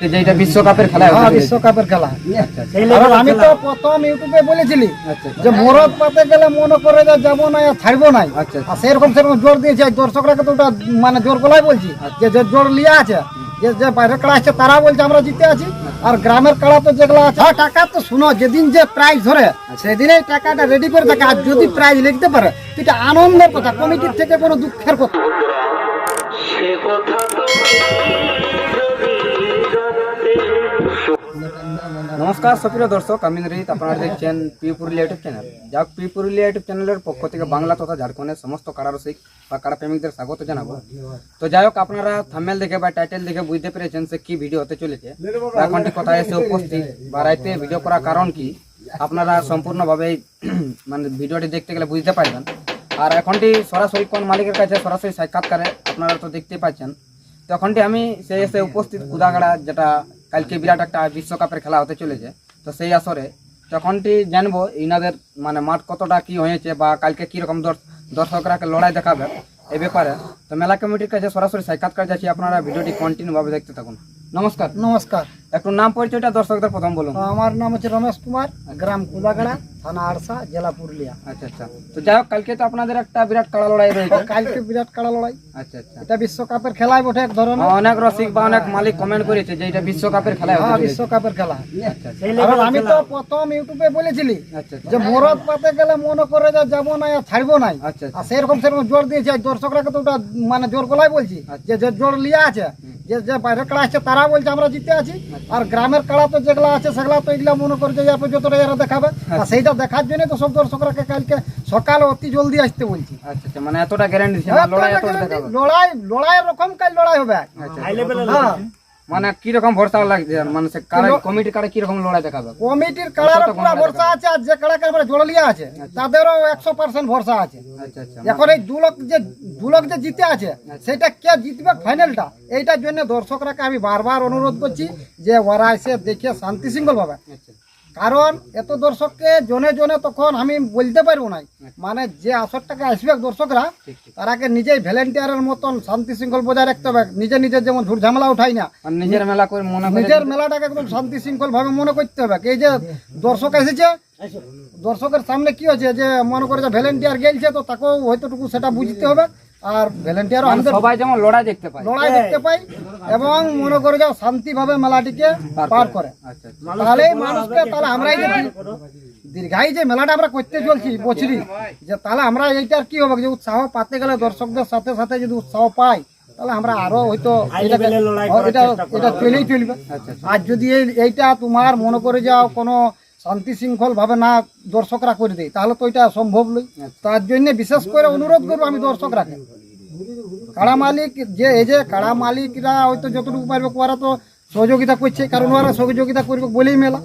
যে এটা বিশ্বকাপের খেলা হ্যাঁ বিশ্বকাপের খেলা। আচ্ছা, আচ্ছা। আমি তো প্রথম ইউটিউবে বলেছিলি আচ্ছা, যে মোরদ পাতে গেলে মনে করে যে যাব না আর ছাড়বো নাই আচ্ছা। আর সেরকম সেরকম জোর দিয়েছে দর্শকরা তো ওটা মানে জোর গলাই বলছি। যে যে জোর লিয়া আছে যে যে বাইরের কাড়া আছে তারা বলছে আমরা জিতে আছি। আর গ্রামের কাড়া তো যেগুলো আছে হ্যাঁ, টাকা তো শুনো যেদিন যে প্রাইজ ধরে সেদিনই টাকাটা রেডি করে থাকে। আর যদি প্রাইজ লিখতে পারে এটা আনন্দের কথা কমিটির থেকে কোনো দুঃখের কথা। নমস্কার সুপ্রিয় দর্শক, আমি নরিত আপনারা দেখছেন পি পুরুলিয়া ইউটিউব চ্যানেল যাক পি পুরুলিয়া ইউটিউব চ্যানেলের পক্ষ থেকে বাংলা তথা ঝাড়খণ্ডের সমস্ত কাড়া রসিক বা কারা প্রেমিকদের স্বাগত জানাব। তো যাই হোক, আপনারা থামেল দেখে বা টাইটেল দেখে বুঝতে পেরেছেন সে কি ভিডিও হতে চলেছে। এখনটি কোথায় এসে উপস্থিত বা রাইতে ভিডিও করার কারণ কি, আপনারা সম্পূর্ণভাবে মানে ভিডিওটি দেখতে গেলে বুঝতে পারবেন। আর এখনটি সরাসরি কোন মালিকের কাছে সরাসরি সাক্ষাৎকারে আপনারা তো দেখতে পাচ্ছেন। তখনটি আমি সে এসে উপস্থিত কুদাগাড়া যেটা কালকে বিরাট একটা বিশ্বকাপের খেলা হতে চলেছে। তো সেই আসরে যখনটি জানব ইনাদের মানে মাঠ কতটা কি হয়েছে বা কালকে কীরকম দর্শ- দর্শকরা লড়াই দেখাবে এ ব্যাপারে। তো মেলা কমিটির কাছে সরাসরি সাক্ষাৎকার যাচ্ছি আপনারা ভিডিওটি কন্টিনিউভাবে দেখতে থাকুন। নমস্কার। নমস্কার। একটু নাম পরিচয়টা দর্শকদের প্রথম বলুন। আমার নাম হচ্ছে রমেশ কুমার গ্রাম কুলাগাড়া থানা আরসা জেলা পুরুলিয়া। আচ্ছা আচ্ছা। তো যাই হোক কালকে তো আপনাদের একটা বিরাট কাড়া লড়াই রয়েছে। কালকে বিরাট কাড়া লড়াই। আচ্ছা আচ্ছা। এটা বিশ্বকাপের খেলাই বটে এক ধরনের। অনেক রসিক বা অনেক মালিক কমেন্ট করেছে যে এটা বিশ্বকাপের খেলা হ্যাঁ বিশ্বকাপের খেলা। আচ্ছা আচ্ছা। কারণ আমি তো প্রথম ইউটিউবে বলেছিলি আচ্ছা যে মোরদ পাতে গেলে মনে করে যে যাব না আর ছাড়বো নাই আচ্ছা আচ্ছা। আর সেরকম সেরকম জোর দিয়েছে। আর দর্শকরা তো ওটা মানে জোর গলাই বলছি যে যে জোর লিয়া আছে যে যে বাইরের কাড়া আছে তারা বলছে আমরা জিতে আছি। আর গ্রামের কাড়া তো যেগুলো আছে সেগুলো তো এগুলা মনে করছে যে যতটা এরা দেখাবে। আর সেইটা দেখার জন্য তো সব দর্শকরাকে কালকে সকাল অতি জলদি আসতে বলছি। আচ্ছা আচ্ছা মানে এতটা গ্যারান্টি লড়াই লড়াই লড়াই রকম কাল লড়াই হবে। আচ্ছা হ্যাঁ। মানে কি রকম ভরসা লাগছে? মানে সে কারা কমিটি কারা কি রকম লড়াই দেখাবে? কমিটির কাড়ার পুরো ভরসা আছে আর যে কাড়াকে আমরা জড়লিয়া আছে তাদেরও একশো পার্সেন্ট ভরসা আছে। আচ্ছা আচ্ছা। এখন এই দু লোক যে দু লোক যে জিতে আছে সেটা কে জিতবে ফাইনালটা? এইটার জন্য দর্শকরাকে আমি বারবার অনুরোধ করছি যে ওরা এসে দেখে শান্তি শৃঙ্খল ভাবে আচ্ছা। কারণ এত দর্শককে জনে জনে তখন আমি বলতে পারব না মানে যে আসরটাকে আসবে দর্শকরা তারাকে নিজেই ভলেন্টিয়ারের মতন শান্তি শৃঙ্খল বজায় রাখতে হবে। নিজে নিজে যেমন ঝুট ঝামেলা উঠাই না নিজের মেলা করে মনে করে নিজের মেলাটাকে একদম শান্তি শৃঙ্খল ভাবে মনে করতে হবে। এই যে দর্শক এসেছে দর্শকের সামনে কি হয়েছে যে মনে করে যে ভলেন্টিয়ার গেলছে তো তাকেও হয়তোটুকু সেটা বুঝতে হবে। আর ভলেন্টিয়ারও মানে আমাদের সবাই যেমন লড়াই দেখতে পায়। লড়াই দেখতে পাই এবং মনে করে যে শান্তিভাবে মেলাটিকে পার করে। আচ্ছা আচ্ছা। তাহলে মানুষকে তাহলে আমরা এই যে দীর্ঘায়ী যে মেলাটা আমরা করতে চলছি বছরই যে তাহলে আমরা এইটার কি হবে? যে উৎসাহ পাতে গেলে দর্শকদের সাথে সাথে যদি উৎসাহ পাই তাহলে আমরা আরও হয়তো এটা এটা চলেই চলবে। আচ্ছা। আর যদি এই- এইটা তোমার মনে করে যাও কোনো শান্তি শৃঙ্খলভাবে না দর্শকরা করে দেয় তাহলে তো এটা সম্ভব নয়। তার জন্য বিশেষ করে অনুরোধ করব আমি দর্শকরাকে। কাড়া মালিক যে এই যে কাড়া মালিকরা হয়তো যতটুকু পারবে ওরা তো সহযোগিতা করছে কারণ ওরা সহযোগিতা করবে বলেই মেলা।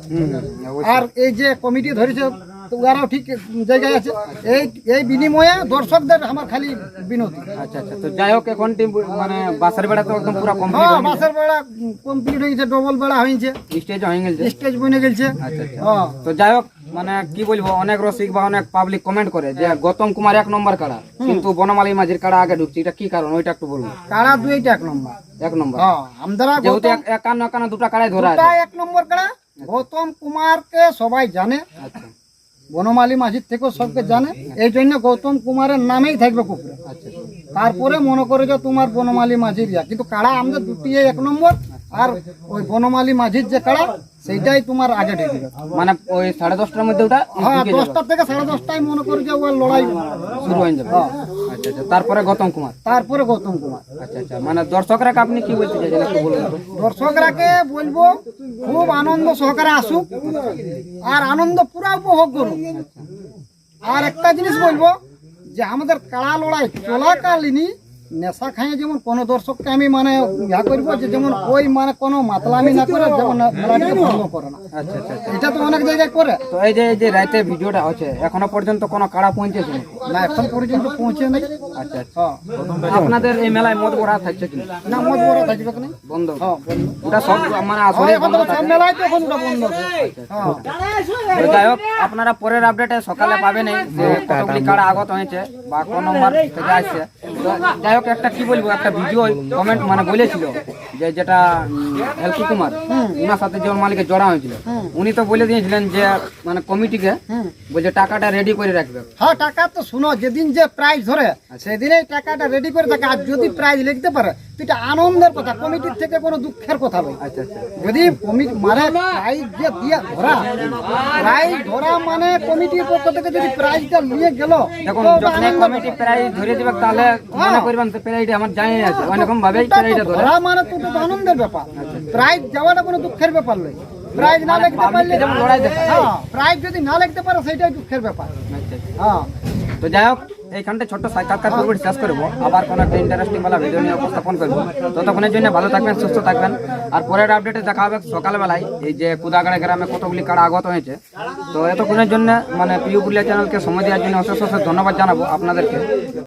আর এই যে কমিটি ধরেছে ওরাও ঠিক জায়গায় আছে। এই এই বিনিময়ে দর্শকদের আমার খালি বিনতি। আচ্ছা আচ্ছা। তো যাই হোক এখন মানে বাসার বেড়া তো একদম পুরো কমপ্লিট হ্যাঁ বাসের বেড়া কমপ্লিট হয়েছে ডবল বেড়া হয়েছে। স্টেজ হয়ে গেছে। স্টেজ বনে গেছে। আচ্ছা আচ্ছা। হ্যাঁ। তো যাই হোক মানে কি বলব অনেক রসিক বা অনেক পাবলিক কমেন্ট করে যে গৌতম কুমার এক নম্বর কাড়া কিন্তু বনমালী মাঝির কাড়া আগে ঢুকছে। এটা কি কারণ? ওইটা একটু বলব। কাড়া দুইটা এক নম্বর। এক নম্বর। হ্যাঁ আমরা যেহেতু এক- একান্ন একান্ন দুটা কাড়াই ধরা এক নম্বর কাড়া। গৌতম কুমারকে সবাই জানে। আচ্ছা। বনমালী মাঝির থেকেও সবকে জানে। এই জন্য গৌতম কুমারের নামেই থাকবে কুকুরে। আচ্ছা। তারপরে মনে করে যে তোমার বনমালী মাঝির ইয়া। কিন্তু কারা? আমাদের দুটি এক নম্বর। আর ওই বনমালী মাঝির যে কাড়া সেইটাই তোমার আগে ঢেকে মানে ওই সাড়ে দশটার মধ্যে ওটা হ্যাঁ ঢুকে যাবে, দশটা থেকে সাড়ে দশটায় মনে করে যে ওর লড়াই শুরু হয়ে যাবে। আচ্ছা আচ্ছা তারপরে গৌতম কুমার? তারপরে গৌতম কুমার। আচ্ছা আচ্ছা মানে দর্শকরা আপনি কি বলতে চাইছেন একটু বলুন দর্শকরাকে বলব খুব আনন্দ সহকারে আসুক আর আনন্দ পুরা উপভোগ করুক। আর একটা জিনিস বলব যে আমাদের কাড়া লড়াই চলাকালীনই নেশা খাইয়ে যেমন কোনো দর্শককে আমি মানে ইয়া করব যে যেমন ওই মানে কোনো মাতলামি না করে যেমন করে না। আচ্ছা আচ্ছা আচ্ছা। এটা তো অনেক জায়গায় করে। তো এই যে এই যে রাতে ভিডিওটা হচ্ছে এখনও পর্যন্ত কোনো কাড়া পৌঁছেছে? না এখন পর্যন্ত পৌঁছে নাই। আচ্ছা আচ্ছা। হ্যাঁ। আপনাদের এই মেলায় মদ ভরা থাকছে কি? না মজ বড় থাকবে কেন বন্ধ। হ্যাঁ ওটা সব মানে আসলে হ্যাঁ, এখন তো মেলায় তো এখন ওটা বন্ধ। হ্যাঁ। তো যাই হোক আপনারা পরের আপডেটে সকালে পাবেন এই যে কতগুলি কাড়া আগত হয়েছে বা কোন নম্বর থেকে আসছে। যাই হোক একটা কি বলব একটা ভিডিও কমেন্ট মানে বলেছিল যে যেটা এলকি কুমার ওনার সাথে যেমন মালিকের জড়া হয়েছিল উনি তো বলে দিয়েছিলেন যে মানে কমিটিকে বলছে টাকাটা রেডি করে রাখবে। হ্যাঁ টাকা তো শুনো যেদিন যে প্রাইজ ধরে সেদিনে টাকাটা রেডি করে থাকে। আর যদি প্রাইজ লিখতে পারে এটা আনন্দের কথা কমিটির থেকে কোনো দুঃখের কথা নয়। আচ্ছা আচ্ছা। যদি কমিটি মানে প্রাইজ যে দিয়ে ধরা প্রাইজ ধরা মানে কমিটির পক্ষ থেকে যদি প্রাইজটা নিয়ে গেল দেখুন কমিটি প্রায় ধরে দিবে তাহলে মনে করবেন তো প্রাইটা আমার জানি আছে ভাবেই ওটা তো প্রাইটা ধরে। মানে তো তো আনন্দের ব্যাপার। প্রাইজ যাওয়াটা কোনো দুঃখের ব্যাপার নয়। প্রাইজ না লিখতে পারলে দেখায়। হ্যাঁ প্রাইজ যদি না লিখতে পারো সেটাই দুঃখের ব্যাপার। আচ্ছা, আচ্ছা। হ্যাঁ। তো যাই হোক এইখানটা ছোট্ট সাক্ষাৎকার পর্ব শেষ করব। আবার কোনো একটা ইন্টারেস্টিং বেলা ভিডিও নিয়ে উপস্থাপন করব। ততক্ষণের জন্য ভালো থাকবেন, সুস্থ থাকবেন। আর পরের আপডেটে দেখা হবে সকালবেলায়। এই যে কুদাগাড়া গ্রামে কতগুলি কাড়া আগত হয়েছে। তো এতক্ষণের জন্য মানে প্রিয় পুরুলিয়া চ্যানেলকে সময় দেওয়ার জন্য অশেষ অশেষ ধন্যবাদ জানাব আপনাদেরকে।